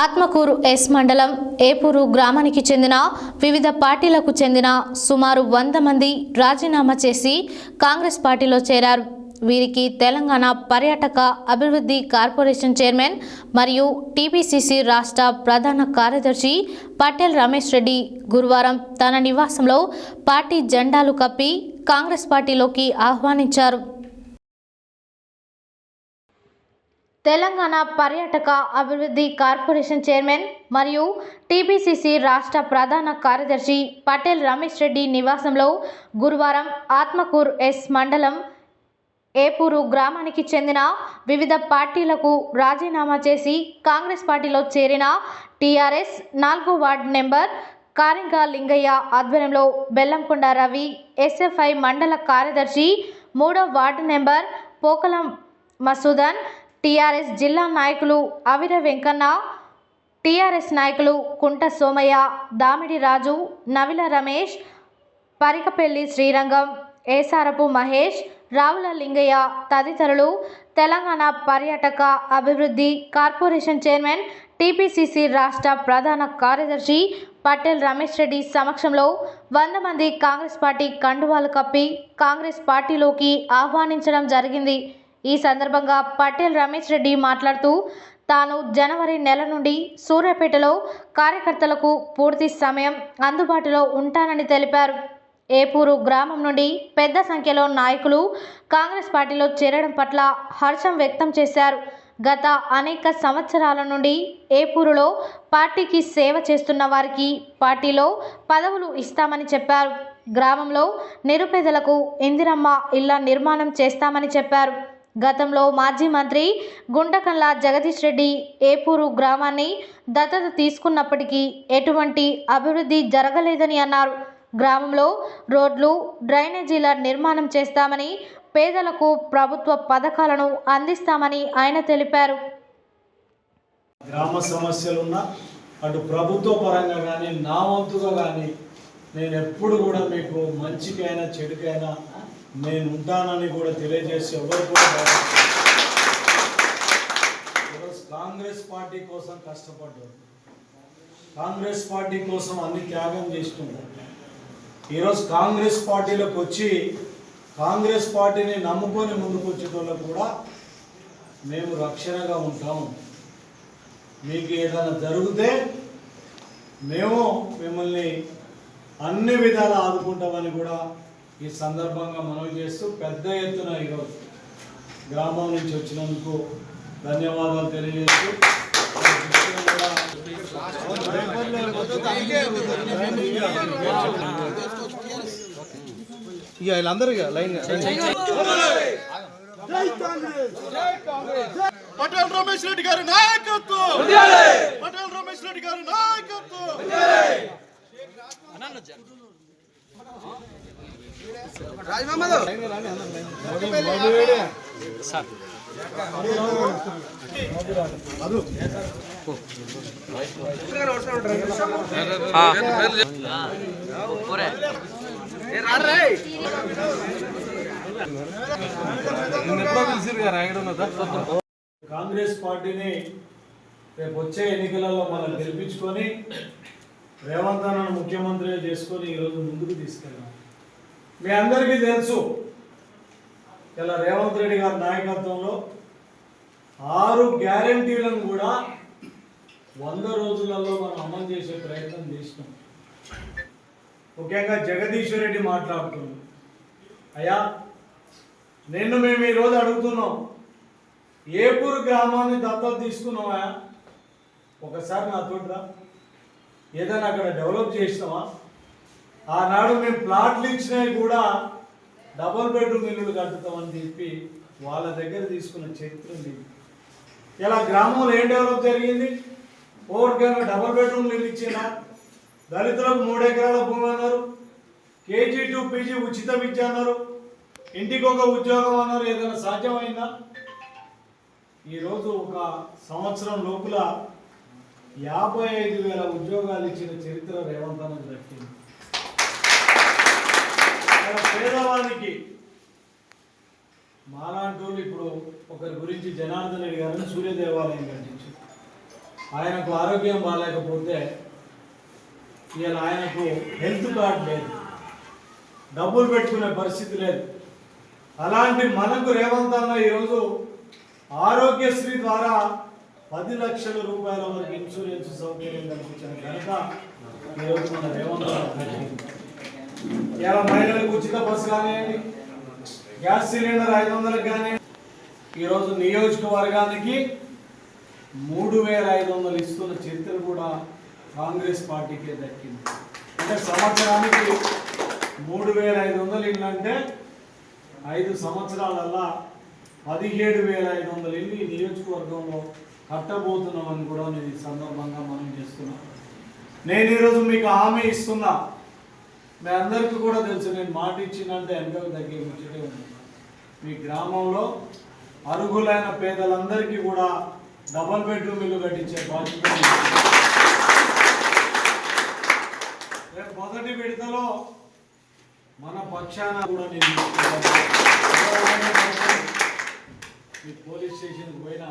Atmakur yes మండలం ఏపూరు గ్రామానికి చెందిన వివిధ పార్టీలకు చెందిన సుమారు వంద మంది రాజీనామా చేసి కాంగ్రెస్ పార్టీలో చేరారు. వీరికి తెలంగాణ పర్యాటక అభివృద్ధి కార్పొరేషన్ చైర్మన్ మరియు టీపీసీసీ రాష్ట్ర ప్రధాన కార్యదర్శి పటేల్ రమేష్ రెడ్డి గురువారం తన నివాసంలో పార్టీ జెండాలు కప్పి కాంగ్రెస్ పార్టీలోకి ఆహ్వానించారు. తెలంగాణ పర్యాటక అభివృద్ధి కార్పొరేషన్ చైర్మన్ మరియు టీపీసీసీ రాష్ట్ర ప్రధాన కార్యదర్శి పటేల్ రమేష్ రెడ్డి నివాసంలో గురువారం ఆత్మకూర్ ఎస్ మండలం ఏపూరు గ్రామానికి చెందిన వివిధ పార్టీలకు రాజీనామా చేసి కాంగ్రెస్ పార్టీలో చేరిన టీఆర్ఎస్ నాలుగో వార్డు నెంబర్ కారింగ లింగయ్య ఆధ్వర్యంలో బెల్లంకొండ రవి ఎస్ఎఫ్ఐ మండల కార్యదర్శి మూడో ward number Pokalam Masudan TRS జిల్లా నాయకులు అవిర వెంకన్న టీఆర్ఎస్ నాయకులు కుంట సోమయ్య దామిడి రాజు నవిల రమేష్ పరికపల్లి శ్రీరంగం ఏసారపు మహేష్ రావుల లింగయ్య తదితరులు తెలంగాణ పర్యాటక అభివృద్ధి కార్పొరేషన్ చైర్మన్ టీపీసీసీ రాష్ట్ర ప్రధాన కార్యదర్శి పటేల్ రమేష్ రెడ్డి సమక్షంలో వంద మంది కాంగ్రెస్ పార్టీ కండువాలు కప్పి కాంగ్రెస్ పార్టీలోకి ఆహ్వానించడం జరిగింది. ఈ సందర్భంగా పటేల్ రమేష్ రెడ్డి మాట్లాడుతూ తాను జనవరి నెల నుండి సూర్యాపేటలో కార్యకర్తలకు పూర్తి సమయం అందుబాటులో ఉంటానని తెలిపారు. ఏపూరు గ్రామం నుండి పెద్ద సంఖ్యలో నాయకులు కాంగ్రెస్ పార్టీలో చేరడం పట్ల హర్షం వ్యక్తం చేశారు. గత అనేక సంవత్సరాల నుండి ఏపూరులో పార్టీకి సేవ చేస్తున్న వారికి పార్టీలో పదవులు ఇస్తామని చెప్పారు. గ్రామంలో నిరుపేదలకు ఇందిరమ్మ ఇళ్ళ నిర్మాణం చేస్తామని చెప్పారు. గతంలో మాజీ మంత్రి గుంటకల్లా జగదీష్ రెడ్డి ఏపూరు గ్రామాన్ని దత్తత తీసుకున్నప్పటికీ ఎటువంటి అభివృద్ధి జరగలేదని అన్నారు. గ్రామంలో రోడ్లు డ్రైనేజీల నిర్మాణం చేస్తామని పేదలకు ప్రభుత్వ పథకాలను అందిస్తామని ఆయన తెలిపారు. గ్రామ సమస్యలున్న అటు ప్రభుత్వ పరంగా కానీ నా వంతుగా కానీ నేను ఎప్పుడు కూడా మీకు మంచికైనా చెడుకైనా నేను ఉంటానని కూడా తెలియజేసి ఎవరు కూడా ఈరోజు కాంగ్రెస్ పార్టీ కోసం కష్టపడ్డారు. కాంగ్రెస్ పార్టీ కోసం అన్ని త్యాగం చేస్తున్నారు. ఈరోజు కాంగ్రెస్ పార్టీలోకి వచ్చి కాంగ్రెస్ పార్టీని నమ్ముకొని ముందుకు వచ్చేటోళ్ళకు కూడా మేము రక్షణగా ఉంటాము. మీకు ఏదైనా జరిగితే మేము మిమ్మల్ని అన్ని విధాలు ఆదుకుంటామని కూడా ఈ సందర్భంగా మనవి చేస్తూ పెద్ద ఎత్తున ఈరోజు గ్రామం నుంచి వచ్చినందుకు ధన్యవాదాలు తెలియజేస్తూ ఇక వీళ్ళందరూ లైన్ పటేల్ రమేష్ రెడ్డి గారి నాయకత్వం! పటేల్ రమేష్ రెడ్డి గారి నాయకత్వం! కాంగ్రెస్ పార్టీని రేపు వచ్చే ఎన్నికలలో మనం గెలిపించుకొని రేవంత్ అన్నను ముఖ్యమంత్రిగా చేసుకొని ఈరోజు ముందుకు తీసుకెళ్ళాం. మీ అందరికీ తెలుసు ఇలా రేవంత్ రెడ్డి గారి నాయకత్వంలో ఆరు గ్యారంటీలను కూడా వంద రోజులలో మనం అమలు చేసే ప్రయత్నం చేసినాం. ముఖ్యంగా జగదీశ్వర్ రెడ్డి మాట్లాడుతున్నాం. అయ్యా నిన్ను మేము ఈరోజు అడుగుతున్నాం ఏపూరు గ్రామాన్ని దత్తత తీసుకున్నామా ఒకసారి నా తోటిరా ఏదైనా అక్కడ డెవలప్ చేసినామా ఆనాడు మేము ప్లాట్లు ఇచ్చినవి కూడా డబుల్ బెడ్రూమ్ ఇల్లులు కట్టుతామని చెప్పి వాళ్ళ దగ్గర తీసుకున్న చరిత్ర ఉంది. ఇలా గ్రామంలో ఏం డెవలప్ జరిగింది? ఓవర్గా డబుల్ బెడ్రూమ్ ఇల్లు ఇచ్చినా దళితులకు మూడు ఎకరాల భూమి అన్నారు. కేజీ టు పీజీ ఉచిత విద్య అన్నారు. ఇంటికి ఒక ఉద్యోగం అన్నారు. ఏదైనా సాధ్యమైందా? ఈరోజు ఒక సంవత్సరం లోపల యాభై ఐదు వేల ఉద్యోగాలు ఇచ్చిన చరిత్ర రేవంత్ అనేది దక్కింది. మన పేదవానికి మాలాంటి ఇప్పుడు ఒకరి గురించి జనార్దన్ రెడ్డి గారిని సూర్య దేవాలయం కట్టించారు. ఆయనకు ఆరోగ్యం బాగాలేకపోతే ఇవాళ ఆయనకు హెల్త్ కార్డ్ లేదు. డబ్బులు పెట్టుకునే పరిస్థితి లేదు. అలాంటి మనకు రేవంత్ అన్న ఈరోజు ఆరోగ్యశ్రీ ద్వారా పది లక్షల రూపాయల వరకు ఇన్సూరెన్స్ సౌకర్యం కల్పించిన కనుక ఈరోజు మన రేవంత్ ఇలా మహిళలకు ఉచిత బస్సు కానివ్వండి గ్యాస్ సిలిండర్ ఐదు వందలకు కానీ ఈరోజు నియోజకవర్గానికి మూడు వేల ఐదు వందలు ఇస్తున్న చరిత్ర కూడా కాంగ్రెస్ పార్టీకే దక్కింది. అంటే సంవత్సరానికి మూడు వేల ఐదు వందలు ఇళ్ళంటే అంటే ఐదు సంవత్సరాలల్లా పదిహేడు వేల ఐదు వందలు ఇల్లు ఈ నియోజకవర్గంలో కట్టబోతున్నామని కూడా నేను ఈ సందర్భంగా మనం చేస్తున్నా. నేను ఈరోజు మీకు హామీ ఇస్తున్నా. మీ అందరికీ కూడా తెలుసు నేను మాట ఇచ్చినంటే ఎంతో తగ్గే ముచ్చటే ఉంది. మీ గ్రామంలో అరుగులైన పేదలందరికీ కూడా డబల్ బెడ్రూమ్ ఇల్లు కట్టించే బాధ్యత రేపు మొదటి విడతలో మన పక్షాన కూడా నేను మీ పోలీస్ స్టేషన్కి పోయినా.